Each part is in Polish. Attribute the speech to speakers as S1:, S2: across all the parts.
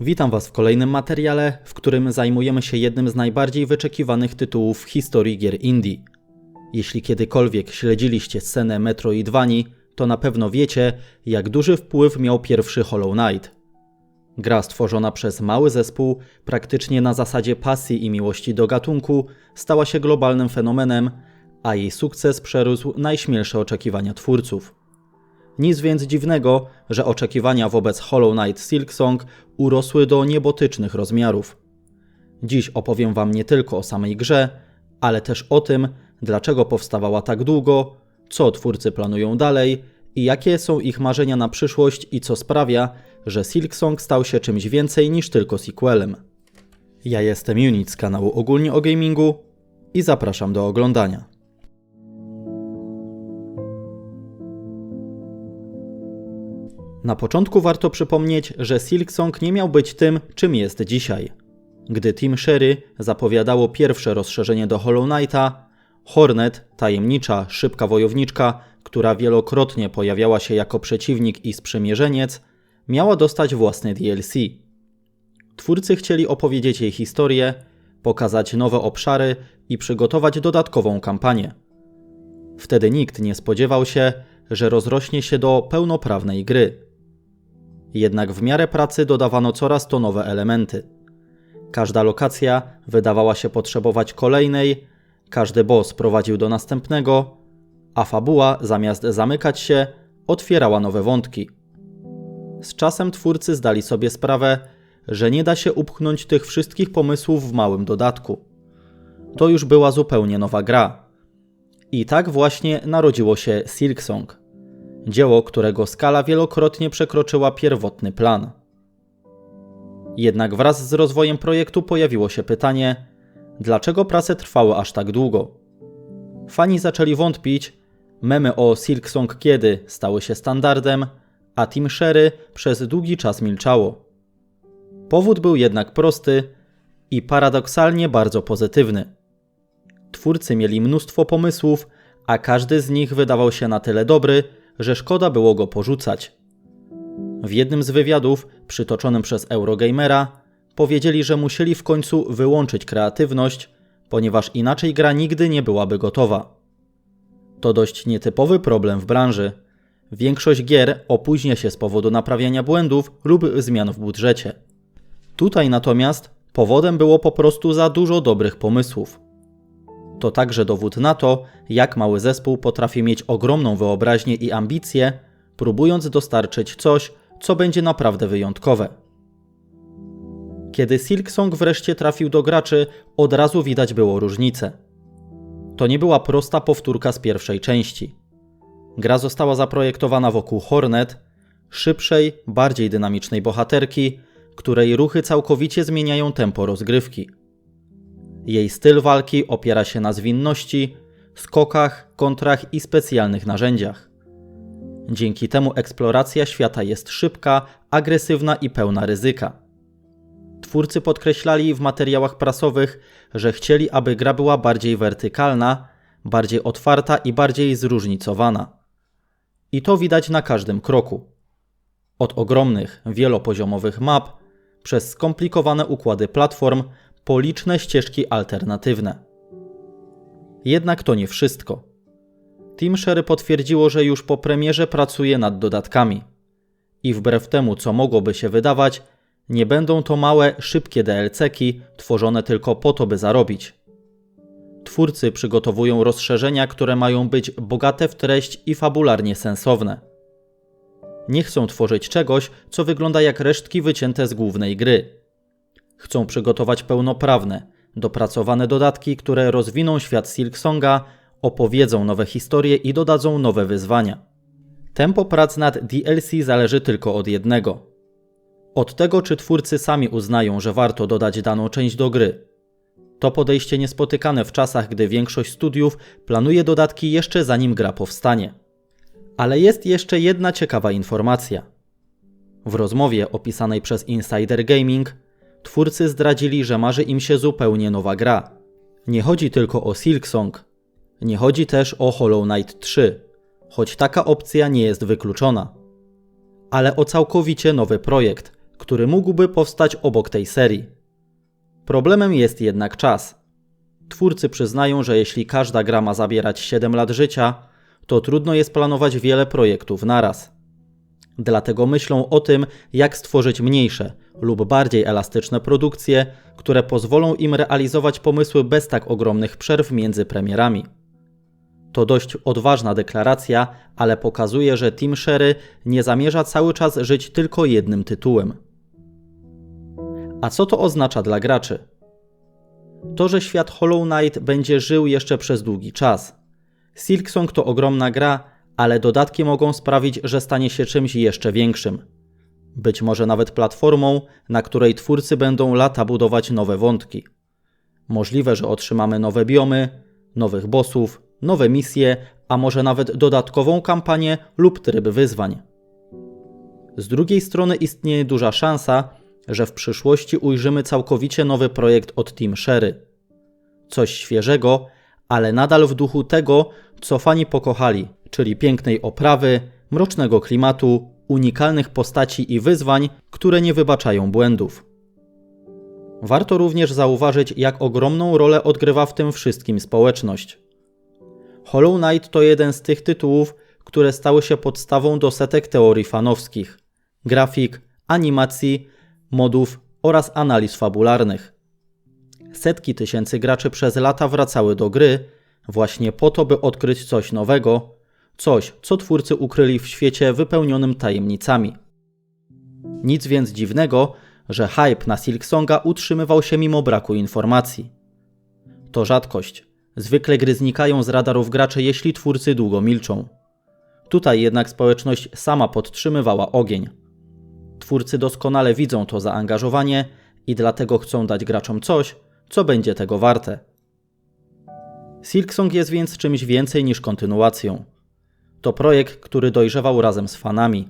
S1: Witam Was w kolejnym materiale, w którym zajmujemy się jednym z najbardziej wyczekiwanych tytułów w historii gier indie. Jeśli kiedykolwiek śledziliście scenę Metroidvanii, to na pewno wiecie, jak duży wpływ miał pierwszy Hollow Knight. Gra stworzona przez mały zespół, praktycznie na zasadzie pasji i miłości do gatunku, stała się globalnym fenomenem, a jej sukces przerósł najśmielsze oczekiwania twórców. Nic więc dziwnego, że oczekiwania wobec Hollow Knight Silksong urosły do niebotycznych rozmiarów. Dziś opowiem Wam nie tylko o samej grze, ale też o tym, dlaczego powstawała tak długo, co twórcy planują dalej i jakie są ich marzenia na przyszłość i co sprawia, że Silksong stał się czymś więcej niż tylko sequelem. Ja jestem Unit z kanału Ogólnie o Gamingu i zapraszam do oglądania. Na początku warto przypomnieć, że Silksong nie miał być tym, czym jest dzisiaj. Gdy Team Sherry zapowiadało pierwsze rozszerzenie do Hollow Knighta, Hornet, tajemnicza, szybka wojowniczka, która wielokrotnie pojawiała się jako przeciwnik i sprzymierzeniec, miała dostać własny DLC. Twórcy chcieli opowiedzieć jej historię, pokazać nowe obszary i przygotować dodatkową kampanię. Wtedy nikt nie spodziewał się, że rozrośnie się do pełnoprawnej gry. Jednak w miarę pracy dodawano coraz to nowe elementy. Każda lokacja wydawała się potrzebować kolejnej, każdy boss prowadził do następnego, a fabuła zamiast zamykać się, otwierała nowe wątki. Z czasem twórcy zdali sobie sprawę, że nie da się upchnąć tych wszystkich pomysłów w małym dodatku. To już była zupełnie nowa gra. I tak właśnie narodziło się Silksong dzieło, którego skala wielokrotnie przekroczyła pierwotny plan. Jednak wraz z rozwojem projektu pojawiło się pytanie, dlaczego prace trwały aż tak długo? Fani zaczęli wątpić, memy o Silksong kiedy stały się standardem, a Team Sherry przez długi czas milczało. Powód był jednak prosty i paradoksalnie bardzo pozytywny. Twórcy mieli mnóstwo pomysłów, a każdy z nich wydawał się na tyle dobry, że szkoda było go porzucać. W jednym z wywiadów, przytoczonym przez Eurogamera, powiedzieli, że musieli w końcu wyłączyć kreatywność, ponieważ inaczej gra nigdy nie byłaby gotowa. To dość nietypowy problem w branży. Większość gier opóźnia się z powodu naprawiania błędów lub zmian w budżecie. Tutaj natomiast powodem było po prostu za dużo dobrych pomysłów. To także dowód na to, jak mały zespół potrafi mieć ogromną wyobraźnię i ambicje, próbując dostarczyć coś, co będzie naprawdę wyjątkowe. Kiedy Silksong wreszcie trafił do graczy, od razu widać było różnicę. To nie była prosta powtórka z pierwszej części. Gra została zaprojektowana wokół Hornet, szybszej, bardziej dynamicznej bohaterki, której ruchy całkowicie zmieniają tempo rozgrywki. Jej styl walki opiera się na zwinności, skokach, kontrach i specjalnych narzędziach. Dzięki temu eksploracja świata jest szybka, agresywna i pełna ryzyka. Twórcy podkreślali w materiałach prasowych, że chcieli, aby gra była bardziej wertykalna, bardziej otwarta i bardziej zróżnicowana. I to widać na każdym kroku. Od ogromnych, wielopoziomowych map, przez skomplikowane układy platform, po liczne ścieżki alternatywne. Jednak to nie wszystko. Team potwierdziło, że już po premierze pracuje nad dodatkami. I wbrew temu, co mogłoby się wydawać, nie będą to małe, szybkie DLC-ki tworzone tylko po to, by zarobić. Twórcy przygotowują rozszerzenia, które mają być bogate w treść i fabularnie sensowne. Nie chcą tworzyć czegoś, co wygląda jak resztki wycięte z głównej gry. Chcą przygotować pełnoprawne, dopracowane dodatki, które rozwiną świat Silksonga, opowiedzą nowe historie i dodadzą nowe wyzwania. Tempo prac nad DLC zależy tylko od jednego. Od tego, czy twórcy sami uznają, że warto dodać daną część do gry. To podejście niespotykane w czasach, gdy większość studiów planuje dodatki jeszcze zanim gra powstanie. Ale jest jeszcze jedna ciekawa informacja. W rozmowie opisanej przez Insider Gaming twórcy zdradzili, że marzy im się zupełnie nowa gra. Nie chodzi tylko o Silksong, nie chodzi też o Hollow Knight 3, choć taka opcja nie jest wykluczona. Ale o całkowicie nowy projekt, który mógłby powstać obok tej serii. Problemem jest jednak czas. Twórcy przyznają, że jeśli każda gra ma zabierać 7 lat życia, to trudno jest planować wiele projektów naraz. Dlatego myślą o tym, jak stworzyć mniejsze lub bardziej elastyczne produkcje, które pozwolą im realizować pomysły bez tak ogromnych przerw między premierami. To dość odważna deklaracja, ale pokazuje, że Team Sherry nie zamierza cały czas żyć tylko jednym tytułem. A co to oznacza dla graczy? To, że świat Hollow Knight będzie żył jeszcze przez długi czas. Silksong to ogromna gra, ale dodatki mogą sprawić, że stanie się czymś jeszcze większym. Być może nawet platformą, na której twórcy będą lata budować nowe wątki. Możliwe, że otrzymamy nowe biomy, nowych bossów, nowe misje, a może nawet dodatkową kampanię lub tryb wyzwań. Z drugiej strony istnieje duża szansa, że w przyszłości ujrzymy całkowicie nowy projekt od Team Sherry. Coś świeżego, ale nadal w duchu tego, co fani pokochali, czyli pięknej oprawy, mrocznego klimatu, unikalnych postaci i wyzwań, które nie wybaczają błędów. Warto również zauważyć, jak ogromną rolę odgrywa w tym wszystkim społeczność. Hollow Knight to jeden z tych tytułów, które stały się podstawą do setek teorii fanowskich, grafik, animacji, modów oraz analiz fabularnych. Setki tysięcy graczy przez lata wracały do gry właśnie po to, by odkryć coś nowego, coś, co twórcy ukryli w świecie wypełnionym tajemnicami. Nic więc dziwnego, że hype na Silksonga utrzymywał się mimo braku informacji. To rzadkość. Zwykle gry znikają z radarów graczy, jeśli twórcy długo milczą. Tutaj jednak społeczność sama podtrzymywała ogień. Twórcy doskonale widzą to zaangażowanie i dlatego chcą dać graczom coś, co będzie tego warte. Silksong jest więc czymś więcej niż kontynuacją. To projekt, który dojrzewał razem z fanami.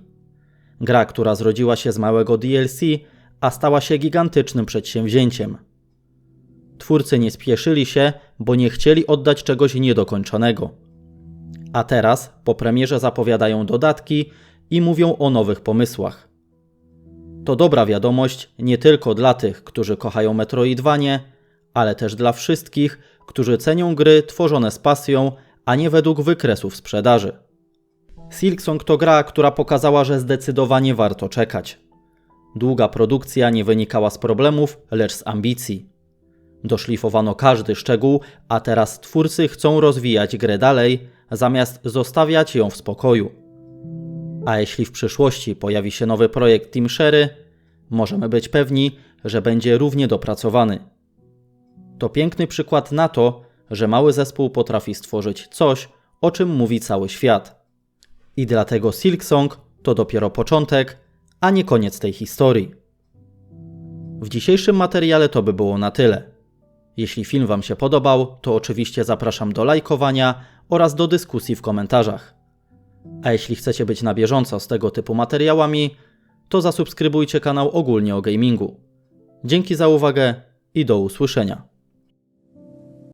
S1: Gra, która zrodziła się z małego DLC, a stała się gigantycznym przedsięwzięciem. Twórcy nie spieszyli się, bo nie chcieli oddać czegoś niedokończonego. A teraz, po premierze, zapowiadają dodatki i mówią o nowych pomysłach. To dobra wiadomość nie tylko dla tych, którzy kochają Metroidvanie, ale też dla wszystkich, którzy cenią gry tworzone z pasją, a nie według wykresów sprzedaży. Silksong to gra, która pokazała, że zdecydowanie warto czekać. Długa produkcja nie wynikała z problemów, lecz z ambicji. Doszlifowano każdy szczegół, a teraz twórcy chcą rozwijać grę dalej, zamiast zostawiać ją w spokoju. A jeśli w przyszłości pojawi się nowy projekt Team Sherry, możemy być pewni, że będzie równie dopracowany. To piękny przykład na to, że mały zespół potrafi stworzyć coś, o czym mówi cały świat. I dlatego Silksong to dopiero początek, a nie koniec tej historii. W dzisiejszym materiale to by było na tyle. Jeśli film Wam się podobał, to oczywiście zapraszam do lajkowania oraz do dyskusji w komentarzach. A jeśli chcecie być na bieżąco z tego typu materiałami, to zasubskrybujcie kanał ogólnie o gamingu. Dzięki za uwagę i do usłyszenia.